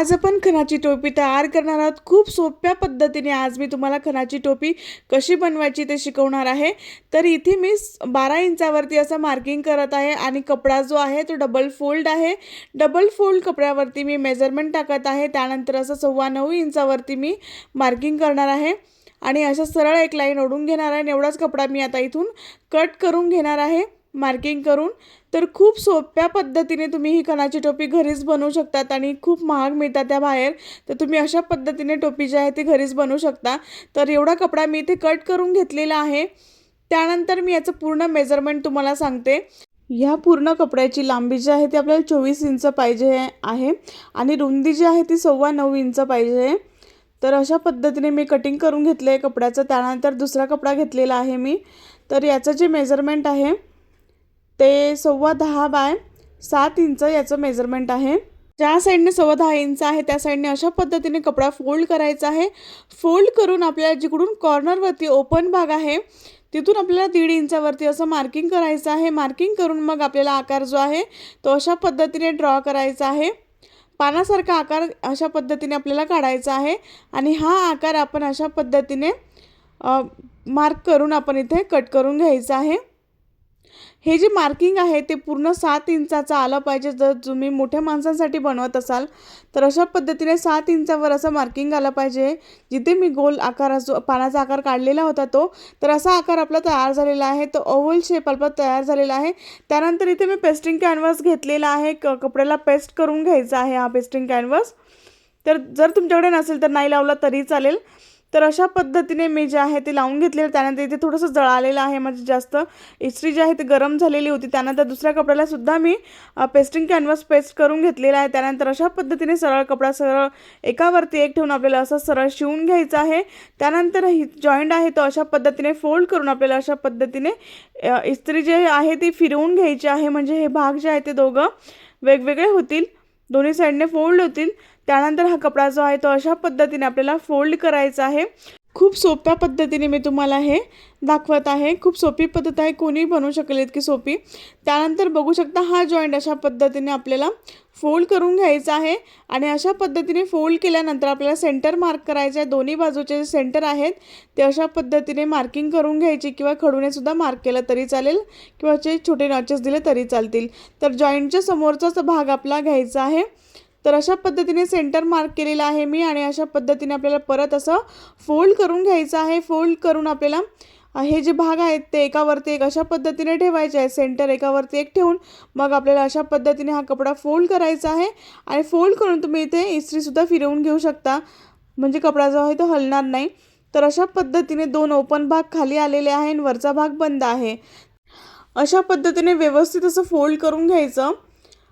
आज आपण खणाची टोपी तयार करणार आहोत. खूप सोप्या पद्धतीने आज मी तुम्हाला खणाची टोपी कशी बनवायची ते शिकवणार आहे. तर इथे मी बारा इंचावरती असं मार्किंग करत आहे आणि कपडा जो आहे तो डबल फोल्ड आहे. डबल फोल्ड कपड्यावरती मी मेजरमेंट टाकत आहे. त्यानंतर असं सव्वा नऊ इंचावरती मी मार्किंग करणार आहे. आणि असं सरळ एक लाईन ओढून घेणार आहे एवढाच कपडा मी आता इथून कट करून घेणार आहे. मार्किंग करून तर खूप सोप्या पद्धतीने तुम्ही ही कणाची टोपी घरीच बनवू शकतात आणि खूप महाग मिळतात त्या बाहेर. तर तुम्ही अशा पद्धतीने टोपी जी आहे ती घरीच बनवू शकता. तर एवढा कपडा मी इथे कट करून घेतलेला आहे. त्यानंतर मी याचं पूर्ण मेजरमेंट तुम्हाला सांगते. ह्या पूर्ण कपड्याची लांबी जी आहे ती आपल्याला चोवीस इंच पाहिजे आहे आणि रुंदी जी आहे ती सव्वा नऊ इंच पाहिजे आहे. तर अशा पद्धतीने मी कटिंग करून घेतलं आहे कपड्याचं. त्यानंतर दुसरा कपडा घेतलेला आहे मी. तर याचं जे मेजरमेंट आहे ते सव्वा दहा बाय सात इंच याचं मेजरमेंट आहे. ज्या साईडने सव्वा दहा इंच आहे त्या साईडने अशा पद्धतीने कपडा फोल्ड करायचा आहे. फोल्ड करून आपल्याला जिकडून कॉर्नरवरती ओपन भाग आहे तिथून आपल्याला दीड इंचावरती असं मार्किंग करायचं आहे. मार्किंग करून मग आपल्याला आकार जो आहे तो अशा पद्धतीने ड्रॉ करायचा आहे. पानासारखा आकार अशा पद्धतीने आपल्याला काढायचा आहे आणि हा आकार आपण अशा पद्धतीने मार्क करून आपण इथे कट करून घ्यायचा आहे. हे जे मार्किंग आहे ते पूर्ण सात इंचाचं आलं पाहिजे. जर तुम्ही मोठ्या माणसांसाठी बनवत असाल तर अशा पद्धतीने सात इंचावर असं मार्किंग आलं पाहिजे. जिथे मी गोल आकार जो पानाचा आकार काढलेला होता तो तर असा आकार आपला तयार झालेला आहे. तो ओव्हल शेप आपला तयार झालेला आहे. त्यानंतर इथे मी पेस्टिंग कॅनव्हास घेतलेला आहे. क कपड्याला पेस्ट करून घ्यायचा आहे हा पेस्टिंग कॅनव्हास तर जर तुमच्याकडे नसेल तर नाही लावला तरी चालेल. तर अशा पद्धतीने मी जे आहे ते लावून घेतलेलं त्यानंतर इथे थोडंसं जळालेलं आहे म्हणजे जास्त. इस्त्री जी आहे ती गरम झालेली होती. त्यानंतर दुसऱ्या कपड्यालासुद्धा मी पेस्टिंग कॅनव्हास पेस्ट करून घेतलेला आहे. त्यानंतर अशा पद्धतीने सरळ कपडा सरळ एकावरती एक ठेवून आपल्याला असं सरळ शिवून घ्यायचं आहे. त्यानंतर ही जॉईंट आहे तो अशा पद्धतीने फोल्ड करून आपल्याला अशा पद्धतीने इस्त्री जे आहे ती फिरवून घ्यायची आहे. म्हणजे हे भाग जे आहे ते दोघं वेगवेगळे होतील. दोन्ही साईडने फोल्ड होतील. त्यानंतर हा कपडा जो आहे तो अशा पद्धतीने आपल्याला फोल्ड करायचा आहे. खूप सोप्या पद्धतीने मी तुम्हाला हे दाखवत आहे. खूप सोपी पद्धत आहे. कोणीही बनवू शकेल इतकी सोपी. त्यानंतर बघू शकता हा जॉईंट अशा पद्धतीने आपल्याला फोल्ड करून घ्यायचा आहे. आणि अशा पद्धतीने फोल्ड केल्यानंतर आपल्याला सेंटर मार्क करायचं आहे. दोन्ही बाजूचे जे सेंटर आहेत ते अशा पद्धतीने मार्किंग करून घ्यायची किंवा खडूनेसुद्धा मार्क केलं तरी चालेल किंवा जे छोटे नॉचेस दिले तरी चालतील. तर जॉईंटच्या समोरचाच भाग आपला घ्यायचा आहे. तर अशा पद्धतीने सेंटर मार्क केलेला आहे मी आणि अशा पद्धतीने आपल्याला परत असं फोल्ड करून घ्यायचं आहे. फोल्ड करून आपल्याला हे जे भाग आहेत ते एकावरती एक अशा पद्धतीने ठेवायचे आहे सेंटर एकावरती एक ठेवून मग आपल्याला अशा पद्धतीने हा कपडा फोल्ड करायचा आहे आणि फोल्ड करून तुम्ही इथे इस्त्रीसुद्धा फिरवून घेऊ शकता. म्हणजे कपडा जो आहे तो हलणार नाही. तर अशा पद्धतीने दोन ओपन भाग खाली आलेले आहे आणि वरचा भाग बंद आहे. अशा पद्धतीने व्यवस्थित असं फोल्ड करून घ्यायचं.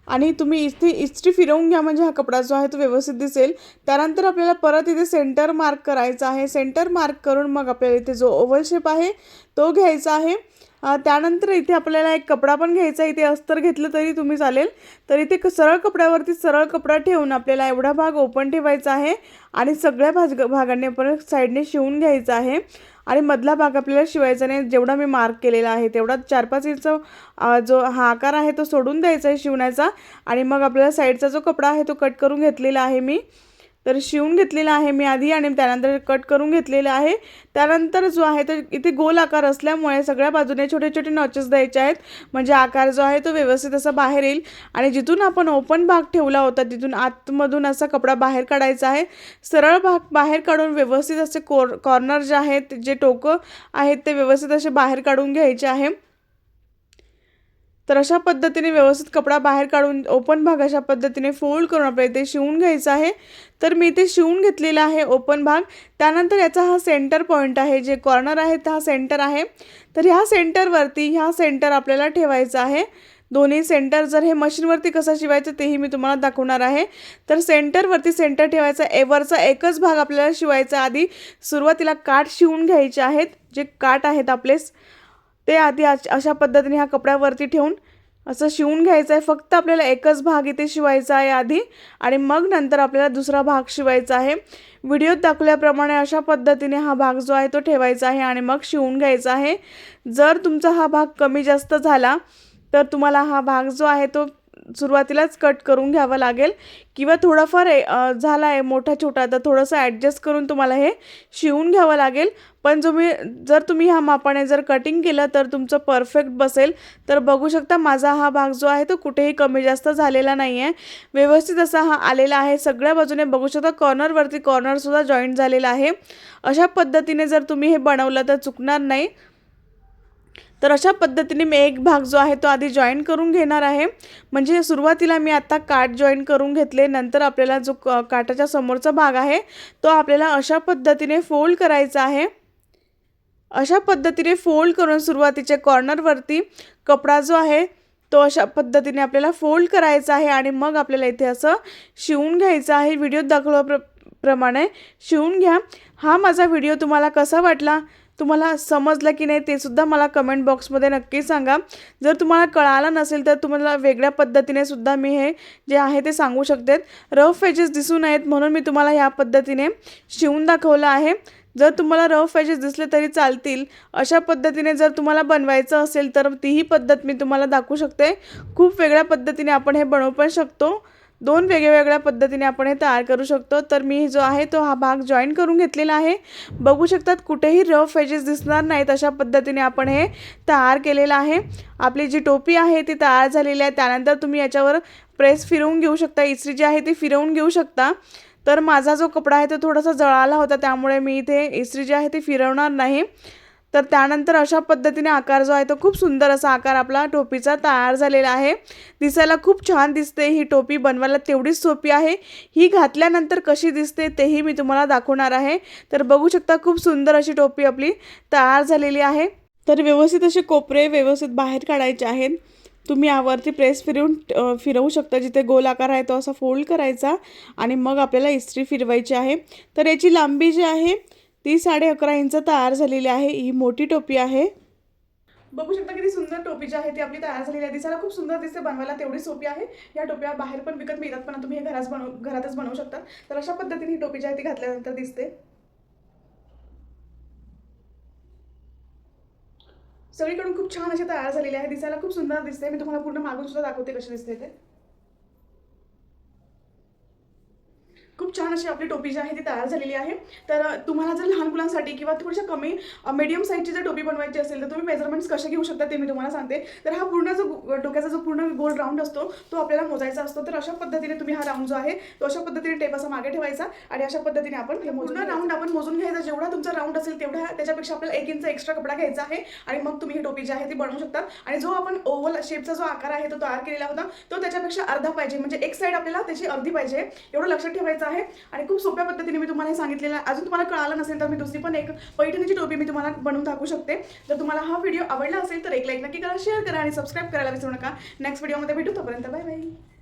आणि तुम्ही इथे इस्त्री फिरवून घ्या म्हणजे हा कपडा जो आहे तो व्यवस्थित दिसेल. त्यानंतर आपल्याला परत इथे सेंटर मार्क करायचा आहे. सेंटर मार्क करून मग आपल्याला इथे जो ओव्हल शेप आहे तो घ्यायचा आहे. त्यानंतर इथे आपल्याला एक कपडा पण घ्यायचा आहे. इथे अस्तर घेतलं तरी तुम्ही चालेल. तर इथे क- सरळ कपड्यावरती सरळ कपडा ठेवून आपल्याला एवढा भाग ओपन ठेवायचा आहे. आणि सगळ्या भाज भागांनी परत साईडने शिवून घ्यायचा आहे. आणि मधला भाग आपल्याला शिवायचा नाही. जेवढा मी मार्क केलेला आहे तेवढा चार पाच इंच जो हा आकार आहे तो सोडून द्यायचा आहे शिवण्याचा. आणि मग आपल्याला साईडचा जो कपडा आहे तो कट करून घेतलेला आहे मी. तर शिवून घेतलेला आहे मी आधी आणि त्यानंतर कट करून घेतलेला आहे. त्यानंतर जो आहे तो इथे गोल आकार असल्यामुळे सगळ्या बाजूने छोटे छोटे नॉचेस द्यायचे आहेत. म्हणजे आकार जो आहे तो व्यवस्थित असा बाहेर येईल. आणि जिथून आपण ओपन भाग ठेवला होता तिथून आतमधून असा कपडा बाहेर काढायचा आहे. सरळ भाग बाहेर काढून व्यवस्थित असे कोर कॉर्नर जे आहेत जे टोकं आहेत ते व्यवस्थित असे बाहेर काढून घ्यायचे आहे. तर अशा पद्धतीने व्यवस्थित कपडा बाहेर काढून ओपन भाग अशा पद्धतीने फोल्ड करून आपल्याला इथे शिवून घ्यायचं आहे. तर मी इथे शिवून घेतलेला आहे ओपन भाग. त्यानंतर याचा हा सेंटर पॉईंट आहे जे कॉर्नर आहे हा सेंटर आहे. तर ह्या सेंटरवरती ह्या सेंटर आपल्याला ठेवायचा आहे. दोन्ही सेंटर जर हे मशीनवरती कसं शिवायचं तेही मी तुम्हाला दाखवणार आहे. तर सेंटरवरती सेंटर ठेवायचा एवरचा एकच भाग आपल्याला शिवायचा आधी सुरुवातीला काठ शिवून घ्यायचे आहेत. जे काठ आहेत आपलेच ते आधी अशा पद्धतीने ह्या कपड्यावरती ठेवून असं शिवून घ्यायचं आहे. फक्त आपल्याला एकच भाग इथे शिवायचा आहे आधी आणि मग नंतर आपल्याला दुसरा भाग शिवायचा आहे. व्हिडिओत दाखवल्याप्रमाणे अशा पद्धतीने हा भाग जो आहे तो ठेवायचा आहे आणि मग शिवून घ्यायचा आहे. जर तुमचा हा भाग कमी जास्त झाला तर तुम्हाला हा भाग जो आहे तो सुरुवातीलाच कट करून घ्यावं लागेल. किंवा थोडाफार आहे, झाला आहे मोठा छोटा तर थोडंसं ॲडजस्ट करून तुम्हाला हे शिवून घ्यावं लागेल. पण तुम्ही जर तुम्ही ह्या मापाने जर कटिंग केलं तर तुमचं परफेक्ट बसेल. तर बघू शकता माझा हा भाग जो आहे तो कुठेही कमी जास्त झालेला नाही आहे व्यवस्थित असा हा आलेला आहे. सगळ्या बाजूने बघू शकता कॉर्नरवरती कॉर्नरसुद्धा जॉईंट झालेला आहे. अशा पद्धतीने जर तुम्ही हे बनवलं तर चुकणार नाही. तर अशा पद्धतीने मी एक भाग जो आहे तो आधी जॉईन करून घेणार आहे. म्हणजे सुरुवातीला मी आता काठ जॉईन करून घेतले. नंतर आपल्याला जो क काठाच्या समोरचा भाग आहे तो आपल्याला अशा पद्धतीने फोल्ड करायचा आहे. अशा पद्धतीने फोल्ड करून सुरुवातीच्या कॉर्नरवरती कपडा जो आहे तो अशा पद्धतीने आपल्याला फोल्ड करायचा आहे आणि मग आपल्याला इथे असं शिवून घ्यायचं आहे. व्हिडिओ दाखवल्या प्र प्रमाणे शिवून घ्या. हा माझा व्हिडिओ तुम्हाला कसा वाटला? तुम्हाला समजलं की नाही ते सुद्धा मला कमेंट बॉक्समध्ये नक्की सांगा. जर तुम्हाला कळालं नसेल तर तुम्हाला वेगळ्या पद्धतीने सुद्धा मी हे जे आहे ते सांगू शकते. रफ एजेस दिसू नयेत म्हणून मी तुम्हाला ह्या पद्धतीने शिवून दाखवलं आहे. जर तुम्हाला रफ एजेस दिसले तरी चालतील. अशा पद्धतीने जर तुम्हाला बनवायचं असेल तर तीही पद्धत मी तुम्हाला दाखवू शकते. खूप वेगळ्या पद्धतीने आपण हे बनवू पण शकतो. दोन वेगवेगळ्या पद्धतीने आपण हे तयार करू शकतो. तर मी जो आहे तो हा भाग जॉईन करून घेतलेला आहे. बघू शकतात कुठेही रफ एजेस दिसणार नाहीत अशा पद्धतीने आपण हे तयार केलेलं आहे. आपली जी टोपी आहे ती तयार झालेली आहे. त्यानंतर तुम्ही याच्यावर प्रेस फिरवून घेऊ शकता. इस्त्री जी आहे ती फिरवून घेऊ शकता. तर माझा जो कपडा आहे तो थोडासा जळाला होता. त्यामुळे मी इथे इस्त्री जी आहे ती फिरवणार नाही. तर त्यानंतर अशा पद्धतीने आकार जो आहे तो खूप सुंदर असा आकार आपला टोपीचा तयार झालेला आहे. दिसायला खूप छान दिसते ही टोपी बनवायला तेवढीच सोपी आहे. ही घातल्यानंतर कशी दिसते तेही मी तुम्हाला दाखवणार आहे. तर बघू शकता खूप सुंदर अशी टोपी आपली तयार झालेली आहे. तर व्यवस्थित असे कोपरे व्यवस्थित बाहेर काढायचे आहेत. तुम्ही यावरती प्रेस फिरवून फिरवू शकता जिथे गोल आकार आहे तो असा फोल्ड करायचा आणि मग आपल्याला इस्त्री फिरवायची आहे. तर याची लांबी जी आहे ती साडे अकरा इंच तयार झालेली आहे. ही मोठी टोपी आहे. बघू शकता किती सुंदर टोपी जी आहे ती आपली तयार झालेली आहे. दिसायला खूप सुंदर दिसते. बनवायला तेवढी सोपी आहे. या टोप्या बाहेर पण विकत मिळतात पण तुम्ही हे घरात बनव घरातच बनवू शकता. तर अशा पद्धतीने ही टोपी जी आहे ती घातल्यानंतर दिसते. सगळीकडून खूप छान अशी तयार झालेली आहे. दिसायला खूप सुंदर दिसते. मी तुम्हाला पूर्ण मागून सुद्धा दाखवते कशी दिसते ते. खूप छान अशी आपली टोपी जी आहे ती तयार झालेली आहे. तर तुम्हाला जर लहान मुलांसाठी किंवा थोडीशा कमी मीडियम साईजची जर टोपी बनवायची असेल तर तुम्ही मेजरमेंट्स कसे घेऊ शकता ते मी तुम्हाला सांगते. तर हा पूर्ण जो डोक्याचा जो पूर्ण गोल राऊंड असतो तो आपल्याला मोजायचा असतो. तर अशा पद्धतीने तुम्ही हा राऊंड जो आहे तो अशा पद्धतीने टेप असा मागे ठेवायचा आणि अशा पद्धतीने आपण हे पूर्ण राऊंड आपण मोजून घ्यायचा. जेवढा तुमचा राऊंड असेल तेवढा त्याच्यापेक्षा आपल्याला एक इंच एक्स्ट्रा कपडा घ्यायचा आहे आणि मग तुम्ही ही टोपी जी आहे ती बनवू शकता. आणि जो आपण ओव्हल शेपचा जो आकार आहे तो तयार केलेला होता तो त्याच्यापेक्षा अर्धा पाहिजे. म्हणजे एक साईड आपल्याला त्याची अर्धी पाहिजे. एवढं लक्षात ठेवायचं आहे. आणि खूप सोप्या पद्धतीने मी तुम्हाला हे सांगितलेलं आहे. अजून तुम्हाला कळालं नसेल तर मी दुसरी पण एक पैठणीची टोपी मी तुम्हाला बनवून दाखवू शकते. जर तुम्हाला हा व्हिडिओ आवडला असेल तर एक लाईक नक्की करा शेअर करा आणि सबस्क्राईब करायला विसरू नका. नेक्स्ट व्हिडिओमध्ये भेटू. तोपर्यंत बाय बाय